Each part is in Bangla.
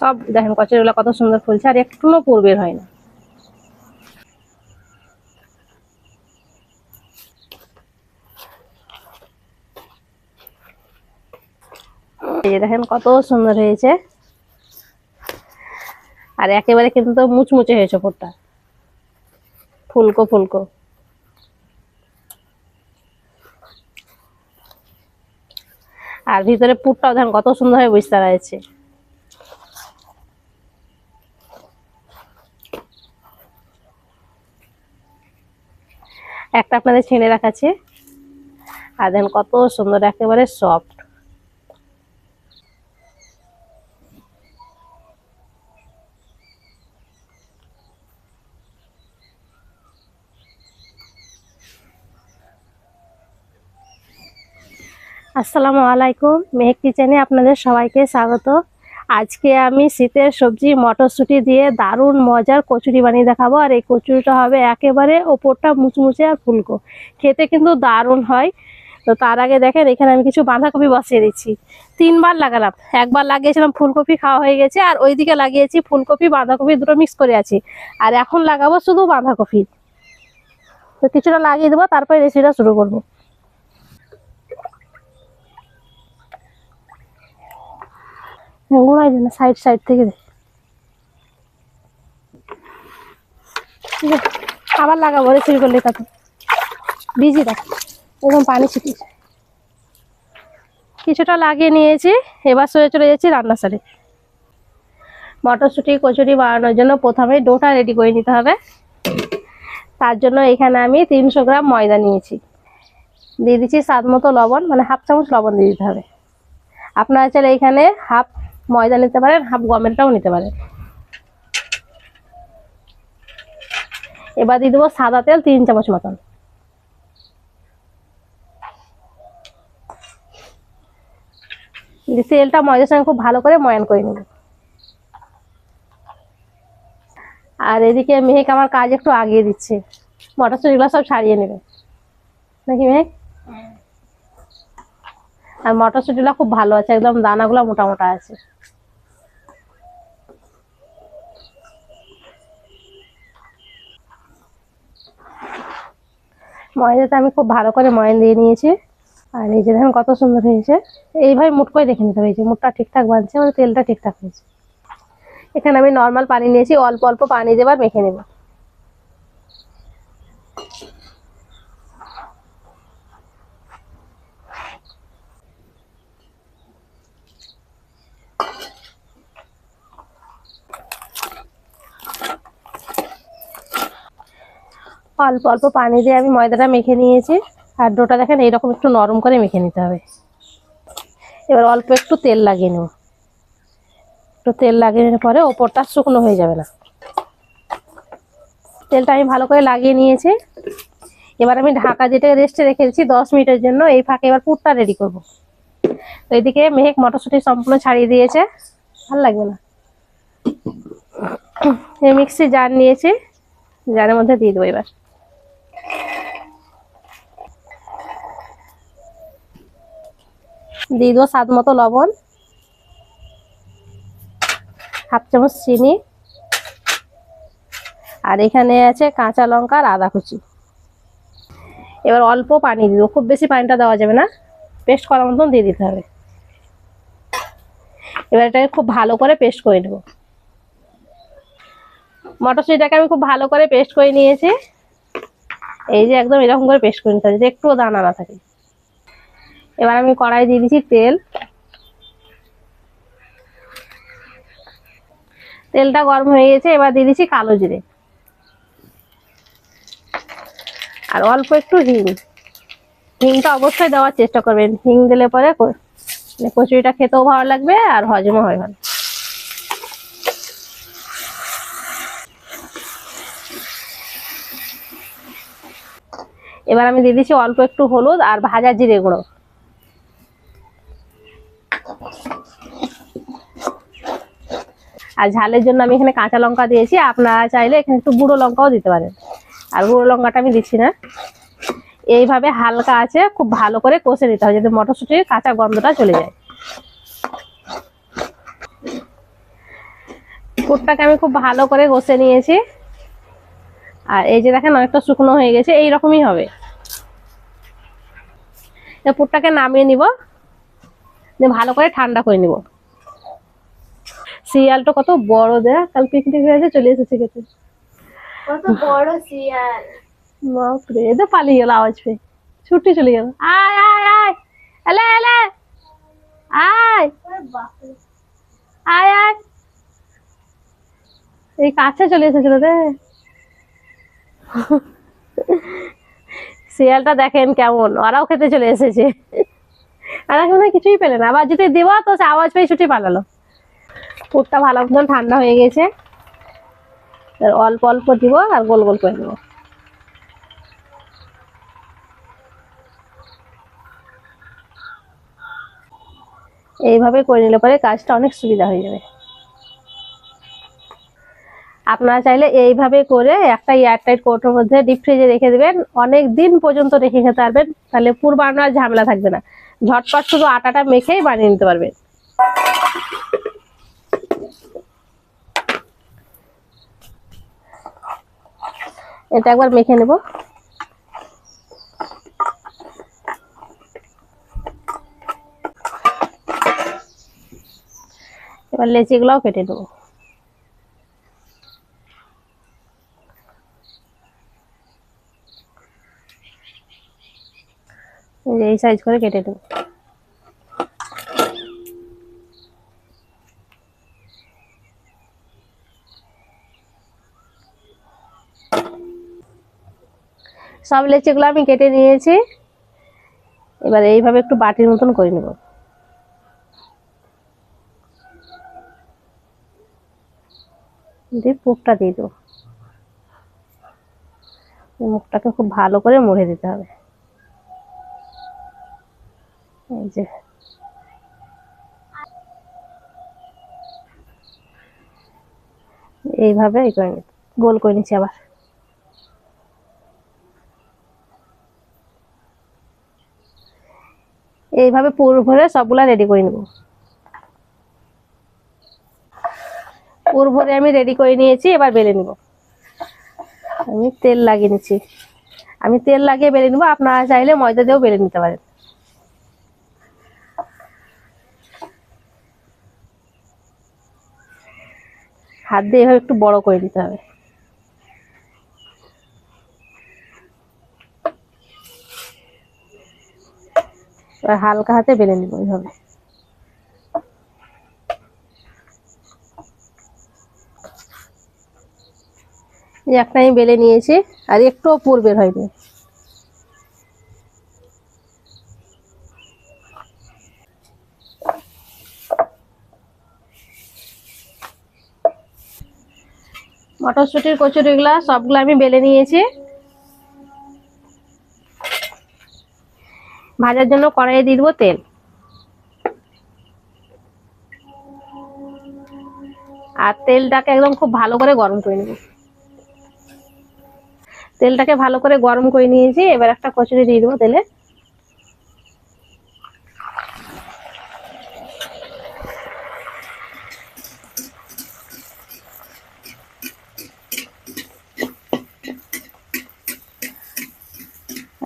সব দেখেন কচুরিগুলো কত সুন্দর ফুলছে, আর একটুও পূর্বের হয় না। দেখেন কত সুন্দর হয়েছে। আর একেবারে কিন্তু মুচমুচে হয়েছে ওপরটা ফুলকো ফুলকো। আর ভিতরে পুরটাও দেখেন কত সুন্দর হয়ে বুঝতে একটা আপনাদের ছেড়ে রাখাচ্ছে আর দেখেন কত সুন্দর, একেবারে সফট আসসালামু আলাইকুম, মেহেক কিচেনে আপনাদের সবাইকে স্বাগত। আজকে আমি শীতের সবজি, মটরশুঁটি দিয়ে দারুণ মজার কচুরি বানিয়ে দেখাবো। আর এই কচুরিটা হবে একেবারে ওপরটা মুচমুচে আর ফুলকো। খেতে কিন্তু দারুণ হয়। তো তার আগে দেখেন, এখানে আমি কিছু বাঁধাকপি বসিয়ে দিচ্ছি। তিনবার লাগালাম। একবার লাগিয়েছিলাম, ফুলকপি খাওয়া হয়ে গেছে। আর ওইদিকে লাগিয়েছি ফুলকপি, বাঁধাকপি দুটো মিক্স করে আছি। আর এখন লাগাবো শুধু বাঁধাকপি। তো কিছুটা লাগিয়ে দেবো, তারপরে রেসিপিটা শুরু করব। গোড়াই দিন সাইড সাইড থেকে আবার লাগাবো রেসিপি করলে তাতে বিজি একদম পানি ছিটিয়েছে কিছুটা লাগিয়ে নিয়েছি, এবার সরে চলে যাচ্ছি রান্না সারে মটরশুঁটি, কচুরি বানানোর জন্য প্রথমে ডোটা রেডি করে নিতে হবে। তার জন্য এখানে আমি তিনশো গ্রাম ময়দা নিয়েছি। দিয়ে দিচ্ছি স্বাদ মতো লবণ মানে হাফ চামচ লবণ দিয়ে দিতে হবে। আপনারা চাইলে এখানে হাফ ময়দা নিতে পারেন, হাফ গমেরটাও নিতে পারেন। এবার দিয়ে দেবো সাদা তেল, তিন চামচ মতন। তেলটা ময়দার সঙ্গে খুব ভালো করে ময়ান করে নেব। আর এদিকে মেহেক আমার কাজ একটু আগিয়ে দিচ্ছে। মটরশুঁটিগুলো সব ছাড়িয়ে নেবে। নাকি মেহেক? আর মটরশুঁটিগুলো খুব ভালো আছে, একদম দানাগুলো মোটা মোটা আছে। ময়দাটা আমি খুব ভালো করে ময়ন দিয়ে নিয়েছি। আর এই যে দেখেন কত সুন্দর হয়েছে। এইভাবে মুট করে দেখে নিতে হয়েছে মুটটা ঠিকঠাক বাঁধছে মানে তেলটা ঠিকঠাক হয়েছে। এখানে আমি নর্মাল পানি নিয়েছি, অল্প অল্প পানি দেবার মেখে নেব। অল্প অল্প পানি দিয়ে আমি ময়দাটা মেখে নিয়েছি। আর ডোটা দেখেন, এইরকম একটু নরম করে মেখে নিতে হবে। এবার অল্প একটু তেল লাগিয়ে নেব। একটু তেল লাগিয়ে নেওয়ার পরে ওপরটা শুকনো হয়ে যাবে না। তেলটা আমি ভালো করে লাগিয়ে নিয়েছি। এবার আমি ঢাকা যেটা রেস্টে রেখেছি দশ মিনিটের জন্য। এই ফাঁকে এবার পুরটা রেডি করব। তো এদিকে মেহেক মটরশুঁটি সম্পূর্ণ ছাড়িয়ে দিয়েছে। ভালো লাগবে না। মিক্সি জার নিয়েছি। জারের মধ্যে দিয়ে দেবো এবার। দিয়ে দেবো স্বাদ মতো লবণ। হাফ চামচ চিনি। আর এখানে আছে কাঁচা লঙ্কা আর আদা কুচি। এবার অল্প পানি দিব। খুব বেশি পানিটা দেওয়া যাবে না। পেস্ট করার মতন দিয়ে দিতে হবে। এবার এটাকে খুব ভালো করে পেস্ট করে নেব। মটরশুঁটিটাকে আমি খুব ভালো করে পেস্ট করে নিয়েছি। এই যে একদম এরকম করে পেস্ট করে নিতে হবে, যাতে একটুও দানা না থাকে। এবার আমি কড়াই দিয়ে দিচ্ছি তেল। তেলটা গরম হয়ে গেছে, এবার দিয়ে দিচ্ছি কালো জিরে। আর অল্প একটু হিং। হিংটা অবশ্যই দেওয়ার চেষ্টা করবেন। হিং দিলে পরে মানে কচুরিটা খেতেও ভালো লাগবে আর হজমও হয় ভালো। এবার আমি দিয়ে দিচ্ছি অল্প একটু হলুদ আর ভাজা জিরে গুঁড়ো। আর ঝালের জন্য আমি এখানে কাঁচা লঙ্কা দিয়েছি। আপনারা চাইলে এখানে একটু গুঁড়ো লঙ্কাও দিতে পারেন। আর গুঁড়ো লঙ্কাটা আমি দিচ্ছি না। এইভাবে হালকা আছে, খুব ভালো করে কষে নিতে হবে যাতে মটরশুঁটির কাঁচা গন্ধটা চলে যায়। পুরটাকে আমি খুব ভালো করে ঘষে নিয়েছি। আর এই যে দেখেন অনেকটা শুকনো হয়ে গেছে এই রকমই হবে পুরটাকে নামিয়ে নিব। ভালো করে ঠান্ডা করে নিব। শিয়ালটা কত বড় দেখ কাল পিকনিক হয়েছে চলে এসেছে খেতে। কত বড় শিয়াল বাপরে এদের পালিয়ে গেল আওয়াজ পেয়ে। ছুটি চলে গেল। আয় আয় আয়। এলে এলে। আয়। বাপরে আয় আয়। এই কাছে চলে এসেছিল রে শিয়ালটা দেখেন কেমন ওরাও খেতে চলে এসেছে। আর এখন কিছুই পেলে না। আবার যদি দেবো তো সে আওয়াজ পেয়ে ছুটি পালালো। পুরটা ভালো মতন ঠান্ডা হয়ে গেছে। অল্প অল্প দিব আর গোল গোল করে দেবো এইভাবে করে নিলে পরে কাজটা অনেক সুবিধা হয়ে যাবে। আপনারা চাইলে এইভাবে করে একটা এয়ারটাইট কৌটোর মধ্যে ডিপ ফ্রিজে রেখে দেবেন। অনেক দিন পর্যন্ত রেখে খেতে পারবেন। তাহলে পুর বানানোর ঝামেলা থাকবে না। ঝটপট শুধু আটাটা মেখেই বানিয়ে নিতে পারবেন। এটা একবার মেখে নেব। এবার লেচিগুলোও কেটে যে এই সাইজ করে কেটে দেবো সব লেচিগুলো আমি কেটে নিয়েছি। এবার এইভাবে একটু বাটির মতন করে নেব। দিয়ে পুকটা দিয়ে দেবো। মুখটাকে খুব ভালো করে মুড়ে দিতে হবে। এই যে। এইভাবে এই করে গোল করে নিচ্ছি আবার। এইভাবে পুর ভরে সবগুলা রেডি করে নেব। পুর ভরে আমি রেডি করে নিয়েছি, এবার বেলে নিব। আমি তেল লাগিয়ে নিচ্ছি। আমি তেল লাগিয়ে বেলে নিব, আপনারা চাইলে ময়দা দিয়েও বেলে নিতে পারেন। হাত দিয়ে এভাবে একটু বড় করে দিতে হবে। এবার হালকা হাতে বেলে নিব এইভাবে। একটা আমি বেলে নিয়েছি, আর একটুও পুর বের হয়নি। মটরশুটির কচুরিগুলা সবগুলো আমি বেলে নিয়েছি। ভাজার জন্য কড়াইয়ে দিয়ে দেবো তেল। আর তেলটাকে একদম খুব ভালো করে গরম করে নেব। তেলটাকে ভালো করে গরম করে নিয়েছি, এবার একটা কচুরি দিয়ে দেবো তেলে।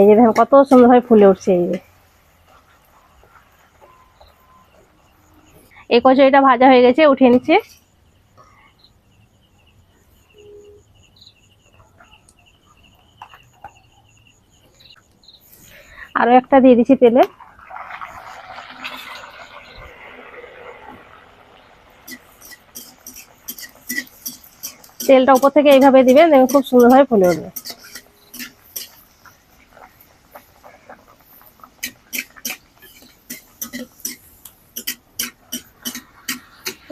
এই যে দেখেন কত সুন্দরভাবে ফুলে উঠছে এই যে। এই কচুরিটা ভাজা হয়ে গেছে, উঠিয়ে নিচ্ছে। আরও একটা দিয়ে দিচ্ছি তেলে। তেলটা উপর থেকে এইভাবে দিবেন, দেখবেন খুব সুন্দরভাবে ফুলে উঠবে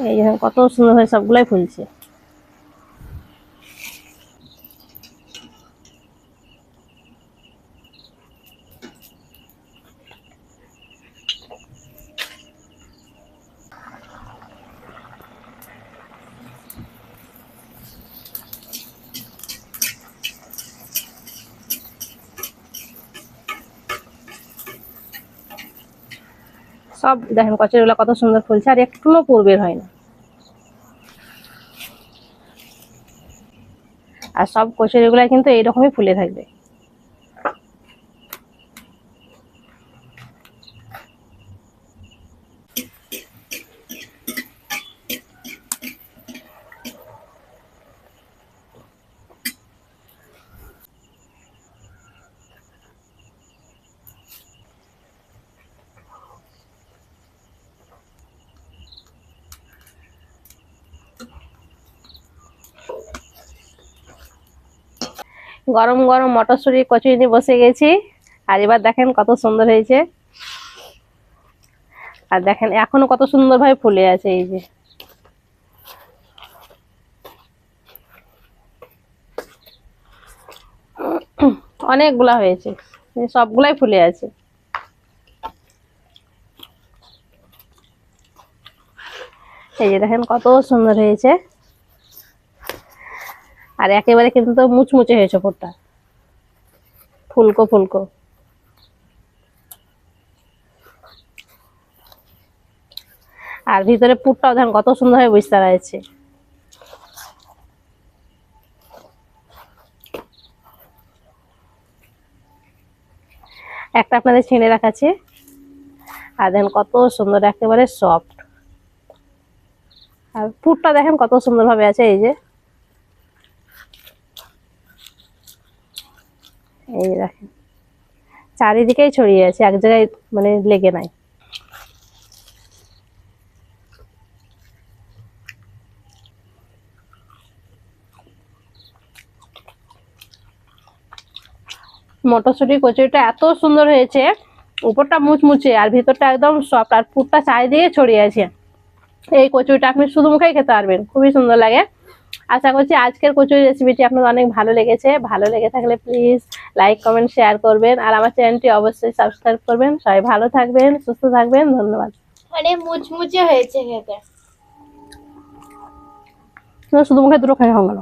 এই যে কত সুন্দর হয়ে সবগুলাই ফুলছে। সব দেখেন, কচুরিগুলো কত সুন্দর ফুলছে, আর একটুও পূর্বের হয় না। আর সব কচুরিগুলো কিন্তু এইরকমই ফুলে থাকবে। গরম গরম মটরশুঁটি কচুরি নিয়ে বসে গেছি। আর এবার দেখেন কত সুন্দর হয়েছে। আর দেখেন, এখনও কত সুন্দরভাবে ফুলে আছে এই যে। অনেকগুলা হয়েছে, সবগুলাই ফুলে আছে। এই যে দেখেন কত সুন্দর হয়েছে। আর একেবারে কিন্তু তো মুচমুচে হয়েছে ওপরটা ফুলকো ফুলকো। আর ভিতরে পুরটাও দেখেন কত সুন্দরভাবে বুঝতে রয়েছে একটা আপনাদের ছেড়ে রাখাছে আর দেখেন কত সুন্দর, একেবারে সফট আর পুরটা দেখেন কত সুন্দরভাবে আছে, এই যে। এই দেখেন। চারিদিকেই ছড়িয়ে আছে, এক জায়গায় মানে লেগে নাই। মটরশুঁটি কচুরিটা এত সুন্দর হয়েছে, উপরটা মুচমুচে আর ভিতরটা একদম সফট আর পুরটা চারিদিকে ছড়িয়ে আছে। এই কচুরিটা আপনি শুধু মুখেই খেতে পারবেন, খুবই সুন্দর লাগে। আশা করছি আজকের কচুরি রেসিপিটি আপনাদের অনেক ভালো লেগেছে। ভালো লেগে থাকলে প্লিজ লাইক কমেন্ট শেয়ার করবেন। আর আমার চ্যানেলটি অবশ্যই সাবস্ক্রাইব করবেন। সবাই ভালো থাকবেন সুস্থ থাকবেন। ধন্যবাদ। মানে মুচমুচে হয়েছে খেতে। শুধু মুখে দুটো খাই হয়ে গেল।